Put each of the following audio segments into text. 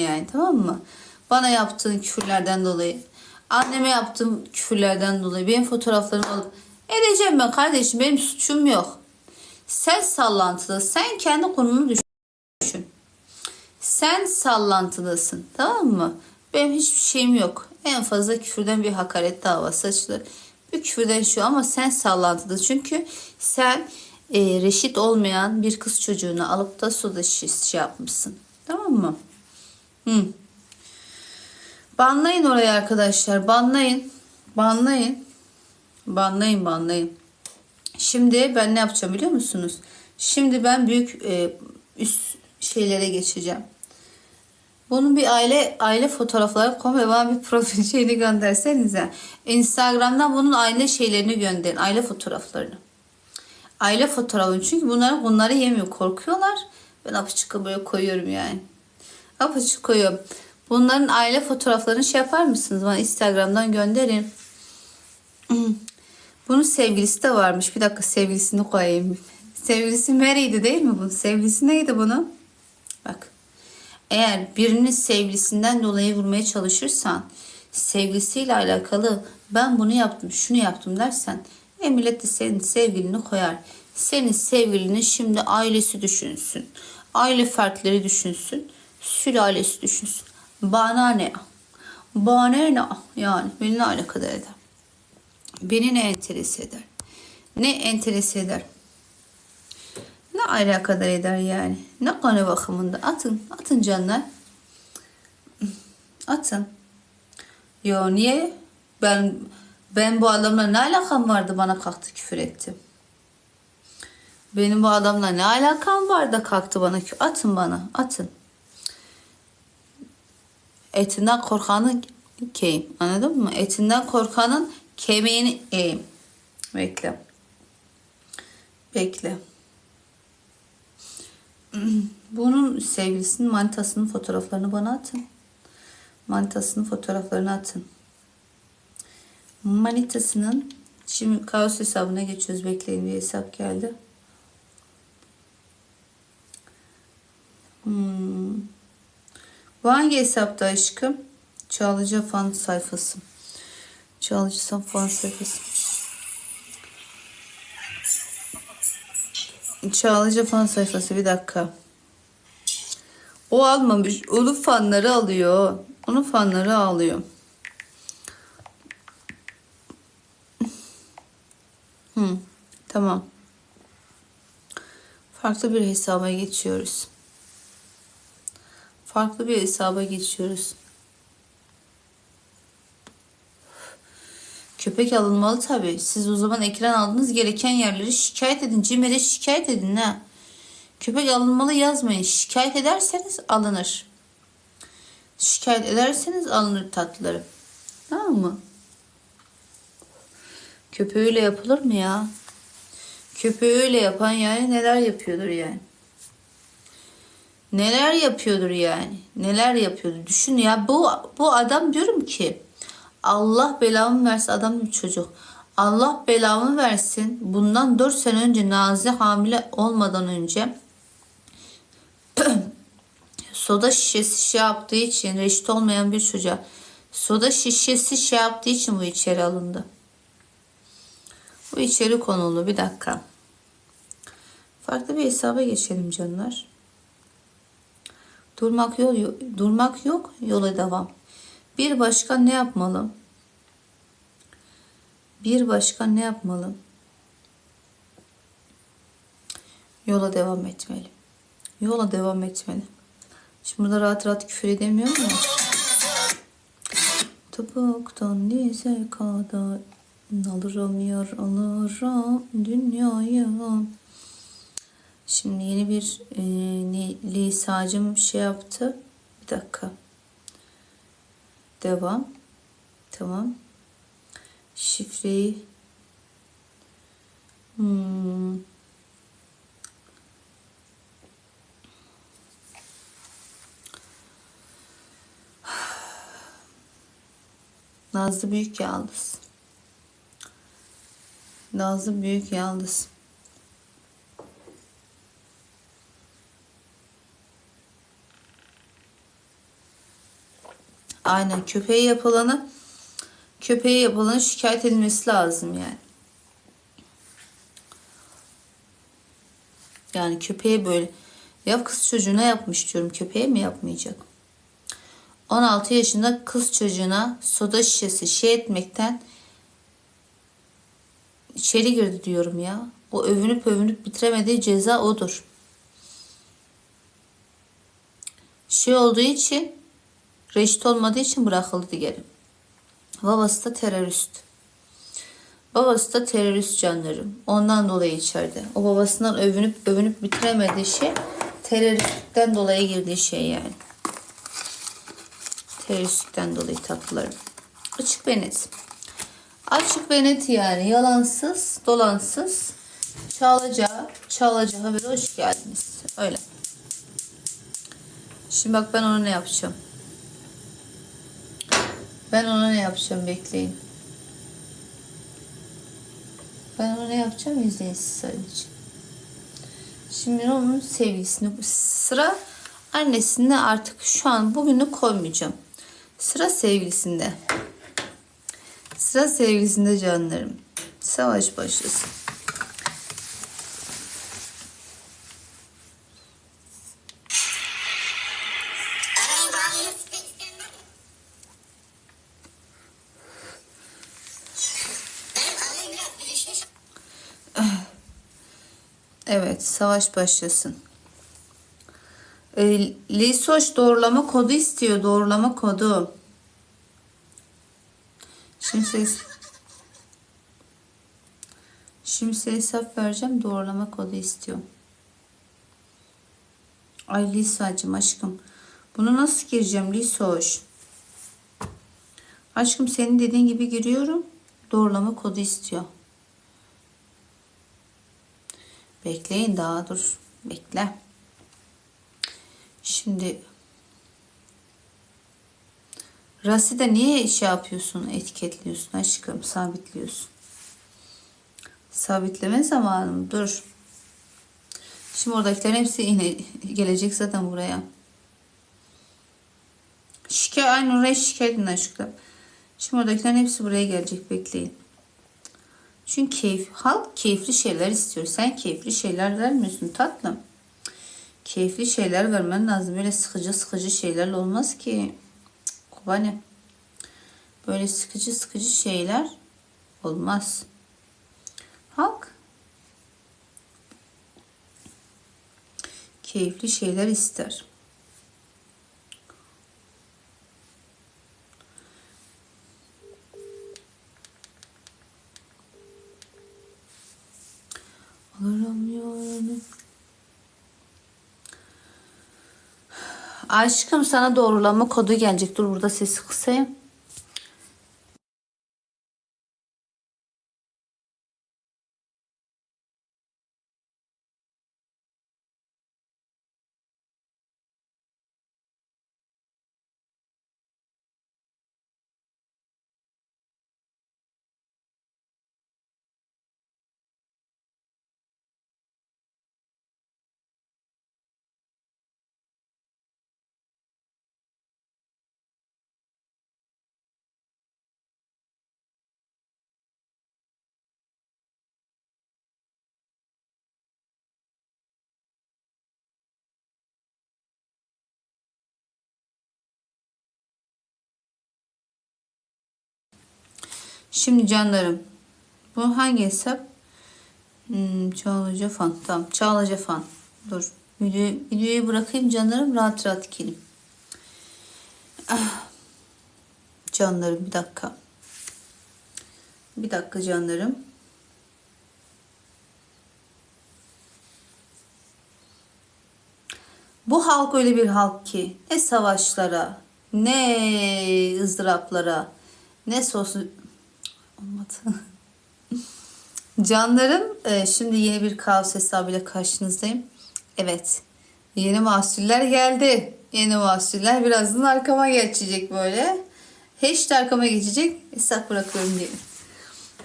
yani tamam mı? Bana yaptığın küfürlerden dolayı, anneme yaptığım küfürlerden dolayı benim fotoğraflarımı alıp edeceğim ben kardeşim benim suçum yok. Sen sallantılı, sen kendi konunu düşün. Sen sallantılısın tamam mı? Benim hiçbir şeyim yok. En fazla küfürden bir hakaret davası açılır. Bir küfürden şu ama sen sallantılı. Çünkü sen e, reşit olmayan bir kız çocuğunu alıp da suda şiş şey yapmışsın. Tamam mı? Hı. Banlayın orayı arkadaşlar. Banlayın. Banlayın. Banlayın banlayın. Şimdi ben ne yapacağım biliyor musunuz? Şimdi ben büyük e, üst şeylere geçeceğim. Bunun bir aile aile fotoğrafları koy ve bana bir profil şeyini göndersenize. Instagram'dan bunun aile şeylerini gönderin. Aile fotoğraflarını. Aile fotoğrafı çünkü bunları bunları yemiyor. Korkuyorlar. Ben apaçık böyle koyuyorum yani. Apaçık koyuyorum. Bunların aile fotoğraflarını şey yapar mısınız? Bana Instagram'dan gönderin. Bunun sevgilisi de varmış. Bir dakika sevgilisini koyayım. Sevgilisi Mary'di değil mi bu? Sevgilisi neydi bunun? Bak. Eğer birinin sevgilisinden dolayı vurmaya çalışırsan sevgilisiyle alakalı ben bunu yaptım, şunu yaptım dersen e millet de senin sevgilini koyar. Senin sevgilini şimdi ailesi düşünsün. Aile fertleri düşünsün. Sülalesi düşünsün. Bana ne? Bana ne? Yani beni ne alakadar eder? Beni ne enterese eder? Ne enterese eder? Ne alakadar eder yani? Ne konu bakımında? Atın. Atın canlar. Atın. Yo niye? Ben ben bu adamla ne alakam vardı bana kalktı küfür etti. Benim bu adamla ne alakam var da kalktı bana küfür. Atın bana. Atın. Etinden korkanın keyim. Anladın mı? Etinden korkanın kemiğini eğim. Bekle. Bekle. Bunun sevgilisinin manitasının fotoğraflarını bana atın. Manitasının fotoğraflarını atın. Manitasının şimdi kaos hesabına geçiyoruz. Bekleyin bir hesap geldi. Hmm. Bu hangi hesapta aşkım? Çağlıca fan sayfası. Çağlıca fan sayfası. Çağlıca fan sayfası bir dakika. O almamış. Onun fanları alıyor. Onun fanları alıyor. Hı, tamam. Farklı bir hesaba geçiyoruz. Farklı bir hesaba geçiyoruz. Köpek alınmalı tabii. Siz o zaman ekran aldığınız gereken yerleri şikayet edin. CİMER'e şikayet edin ha. Köpek alınmalı yazmayın. Şikayet ederseniz alınır. Şikayet ederseniz alınır tatlıları. Tamam mı? Köpeğiyle yapılır mı ya? Köpeğiyle yapan yani neler yapıyordur yani? Neler yapıyordur yani? Neler yapıyordur? Düşün ya bu bu adam diyorum ki Allah belamı versin adam bir çocuk. Allah belamı versin. Bundan 4 sene önce Nazi hamile olmadan önce soda şişesi şey yaptığı için reşit olmayan bir çocuğa soda şişesi şey yaptığı için bu içeri alındı. Bu içeri konulu bir dakika. Farklı bir hesaba geçelim canlar. Durmak yok, durmak yok, yola devam. Bir başkan ne yapmalı? Bir başkan ne yapmalı? Yola devam etmeli. Yola devam etmeli. Şimdi burada rahat rahat küfür edemiyorum ya. Topuktan dize kadar alırım yar alırım dünyayı. Şimdi yeni bir e, lisacım şey yaptı. Bir dakika. Devam. Tamam. Şifreyi hmm. Nazlı Büyük Yaldız. Nazlı Büyük Yaldız. Aynen köpeğe yapılanı köpeğe yapılanı şikayet edilmesi lazım yani. Yani köpeğe böyle ya kız çocuğuna yapmış diyorum köpeğe mi yapmayacak? 16 yaşında kız çocuğuna soda şişesi şey etmekten içeri girdi diyorum ya. O övünüp övünüp bitiremediği ceza odur. Şey olduğu için reşit olmadığı için bırakıldı diyelim. Babası da terörist. Babası da terörist canlarım. Ondan dolayı içeride. O babasından övünüp övünüp bitiremediği şey teröristlikten dolayı girdiği şey yani. Teröristlikten dolayı tatlılarım. Açık ve net. Açık ve net yani. Yalansız, dolansız. Çağlaca, Çağlaca haberi hoş geldiniz. Öyle. Şimdi bak ben ona ne yapacağım. Ben ona ne yapacağım bekleyin. Ben ona ne yapacağım izleyin siz sadece. Şimdi onun sevgilisini sıra annesine artık şu an bugünü koymayacağım. Sıra sevgilisinde. Sıra sevgilisinde canlarım. Savaş başlasın. Evet, savaş başlasın. E, Lisoş doğrulama kodu istiyor. Doğrulama kodu. Şimdi siz Şimdi size hesap vereceğim. Doğrulama kodu istiyor. Ay Lisa'cığım aşkım. Bunu nasıl gireceğim Lisoş? Aşkım senin dediğin gibi giriyorum. Doğrulama kodu istiyor. Bekleyin daha dur. Bekle. Şimdi Raside niye şey yapıyorsun? Etiketliyorsun aşkım. Sabitliyorsun. Sabitleme zamanım. Dur. Şimdi oradakilerin hepsi yine gelecek zaten buraya. Şikayet, aynı oraya şikayet edin aşkım. Şimdi oradakilerin hepsi buraya gelecek. Bekleyin. Çünkü keyif, halk keyifli şeyler istiyor. Sen keyifli şeyler vermiyorsun tatlım. Keyifli şeyler vermen lazım. Böyle sıkıcı sıkıcı şeylerle olmaz ki. Kubane. Böyle sıkıcı sıkıcı şeyler olmaz. Halk keyifli şeyler ister. Aramıyorum. Aşkım sana doğrulama kodu gelecek. Dur burada sesi kısayım. Şimdi canlarım. Bu hangi hesap? Hmm, Çağlaca fan. Tamam. Çağlaca fan. Dur. Videoyu, videoyu bırakayım canlarım. Rahat rahat dikelim. Ah. Canlarım bir dakika. Bir dakika canlarım. Bu halk öyle bir halk ki ne savaşlara, ne ızdıraplara, ne sos olmadı. Canlarım e, şimdi yeni bir kaos hesabıyla karşınızdayım. Evet yeni mahsuller geldi. Yeni mahsuller birazdan arkama geçecek böyle. Hiç de arkama geçecek. Hesap bırakıyorum diyelim.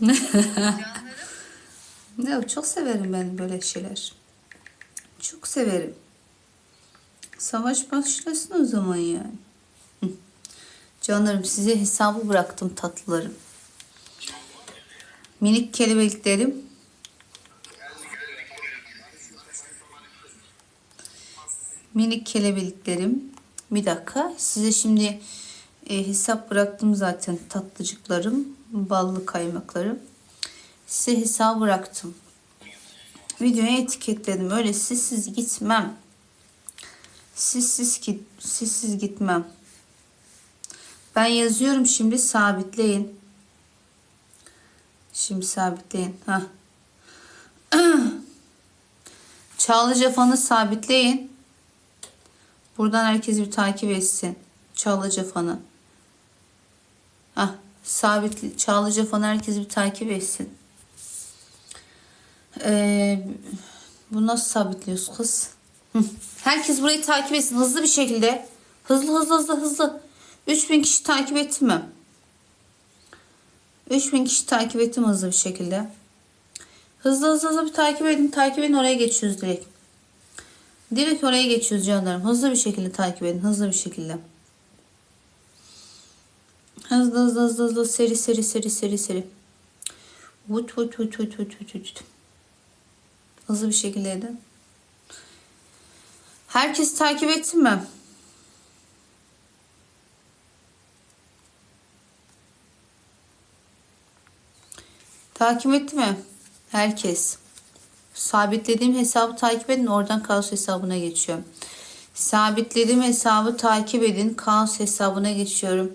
ne çok severim ben böyle şeyler. Çok severim. Savaş başlasın o zaman yani. Canlarım size hesabı bıraktım tatlılarım. Minik kelebeklerim. Minik kelebeklerim. Bir dakika. Size şimdi e, hesap bıraktım zaten tatlıcıklarım. Ballı kaymaklarım. Size hesap bıraktım. Videoya etiketledim. Öyle sizsiz gitmem. Sizsiz git, sizsiz gitmem. Ben yazıyorum şimdi sabitleyin. Şimdi sabitleyin. Ha. Çağlıca fanı sabitleyin. Buradan herkes bir takip etsin. Çağlıca fanı. Ha, sabit Çağlıca fanı herkes bir takip etsin. Ee, bu nasıl sabitliyoruz kız? Herkes burayı takip etsin hızlı bir şekilde. Hızlı hızlı hızlı hızlı. 3000 kişi takip ettim mi? 3000 kişi takip ettim hızlı bir şekilde. Hızlı hızlı hızlı bir takip edin. Takip edin oraya geçiyoruz direkt. Direkt oraya geçiyoruz canlarım. Hızlı bir şekilde takip edin. Hızlı bir şekilde. Hızlı hızlı hızlı hızlı seri seri seri seri seri. Vut vut vut vut vut vut vut. Hızlı bir şekilde edin. Herkes takip etsin mi? Takip etti mi? Herkes. Sabitlediğim hesabı takip edin. Oradan kaos hesabına geçiyorum. Sabitlediğim hesabı takip edin. Kaos hesabına geçiyorum.